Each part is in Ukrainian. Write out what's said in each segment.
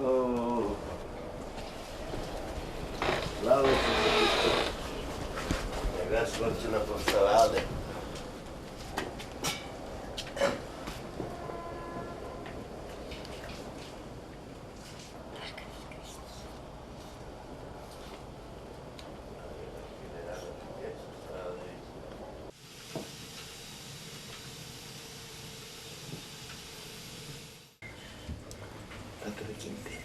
Oh. Está tudo aqui em pé.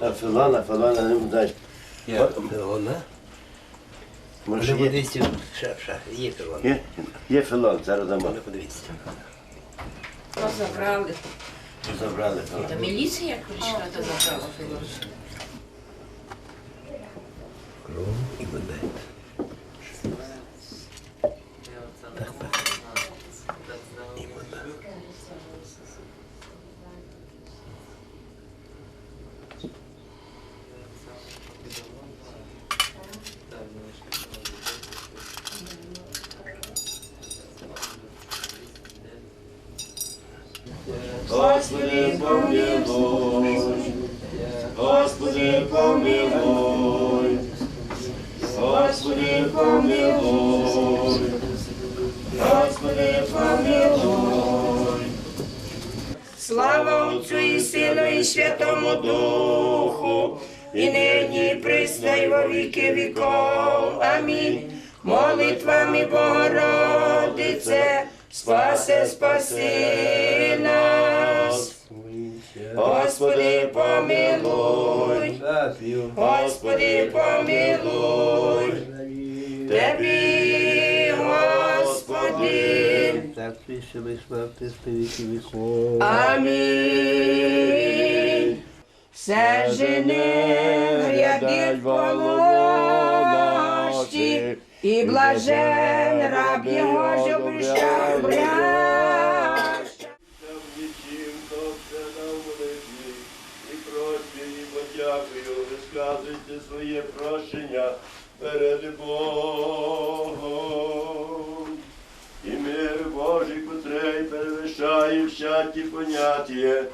Um, falando, falando, não نمدش Я Филона. Може, є? подивіться, ша, ша, є Филона. Є, є Филон, зараз дамо. Може подивіться. То забрали. Забрали Та міліція прийшла, то забрала філон. Кров і медет. Господи, помилуй, Господи, помилуй, Господи, помилуй, Господи, помилуй. Слава Отцю і Сину і Святому Духу, і нині і присно, і во віки віков. Амінь. Молитвами Богородице, спаси, спаси нас. Господи, помилуй, Господи, помилуй, Тебі, Господи. Так, пише, виславте з віки віков. Амінь. Все жени грядить полощі, і блажен раб його, що прийшов бряща. Нічим, все на молитві, і просьбі, і подякую, висказуйте своє прощення перед Богом. І мир Божий, котрий перевищає всякі поняття,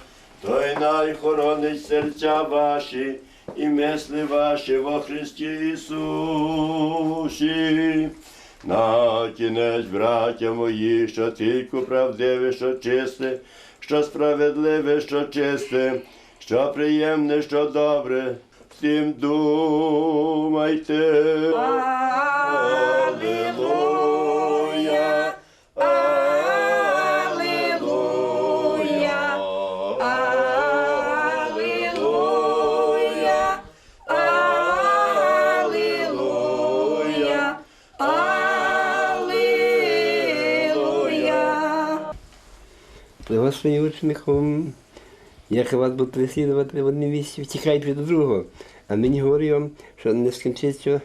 той найхоронить серця ваші і мисли ваші во Христі Ісусі. На кінець, браття мої, що тільки правдиве, що чисте, що справедливе, що чисте, що приємне, що добре, всім думайте. Господи, учником, як вас будуть переслідувати в одному місці, втікайте до другого. А мені говорю вам, що не скінчиться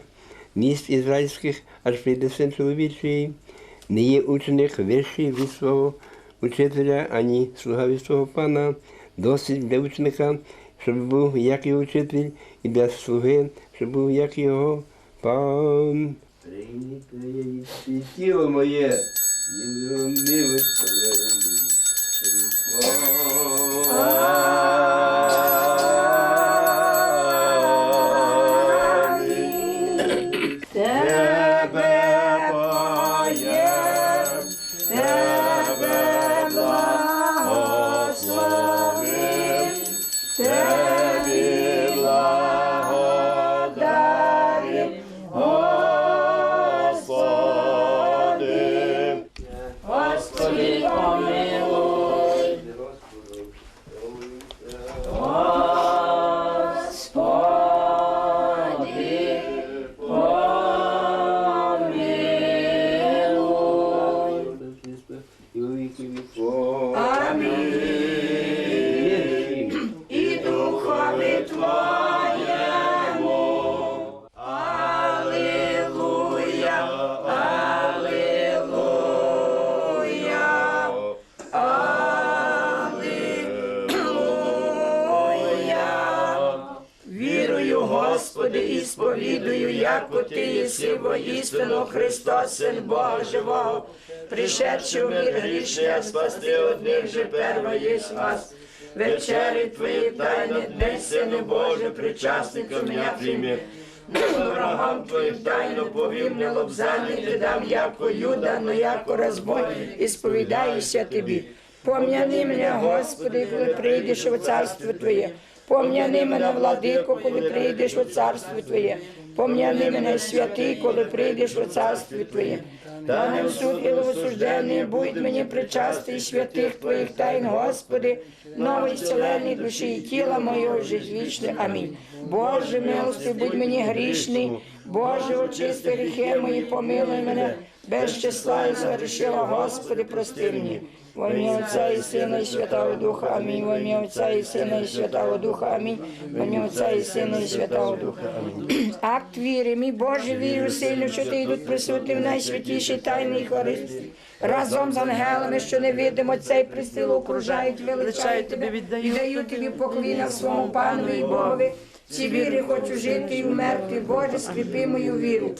міст ізраїльських, аж прийде син чоловічий. Не є ученик вищий від свого учителя, ані слуга від свого пана. Досить для ученика, щоб був як його учитель, і для слуги, щоб був як його пан. Прийміть тіло моє, і милость Тебе Amém. Яко ти єси воістину Христос, Син Бога живого, пришедший у мир грішний, спасти одних же перво єсть вас. Вечері твої тайні, день Сини Боже, причасником я прийми. Ворогам твоїм тайно повім, не лобзаний, ти дам яко юда, но яко розбой, і сповідаюся тобі. Пом'яни мене, Господи, коли прийдеш у царство Твоє. Пом'яни мене, владико, коли прийдеш у царство Твоє. Пом'яни мене, святий, коли прийдеш у царство Твоє. Та не в суд і осуждений, будь мені причастий святих Твоїх тайн, Господи, новий вселенний душі і тіла моєго жить вічне. Амінь. Боже, милости, будь мені грішний, Боже, очисти гріхи мої, помилуй мене, без числа і згрішила, Господи, прости мені. Во ім'я Отця і Сина, і Святого Духа, Амінь. Во ім'я Отця і Сина, і Святого Духа, Амінь. Во ім'я Отця і Сина, і Святого Духа. Амінь. Акт віри, мій Боже, вірю сильно, що ти йдуть присутні в найсвятішій тайній Христі. Разом з ангелами, що не видимо, цей престил окружають, величають тебе, віддаю тобі покліна своєму Панові і Богові. Ці віри хочу жити і вмерти, Боже, скріпи мою віру.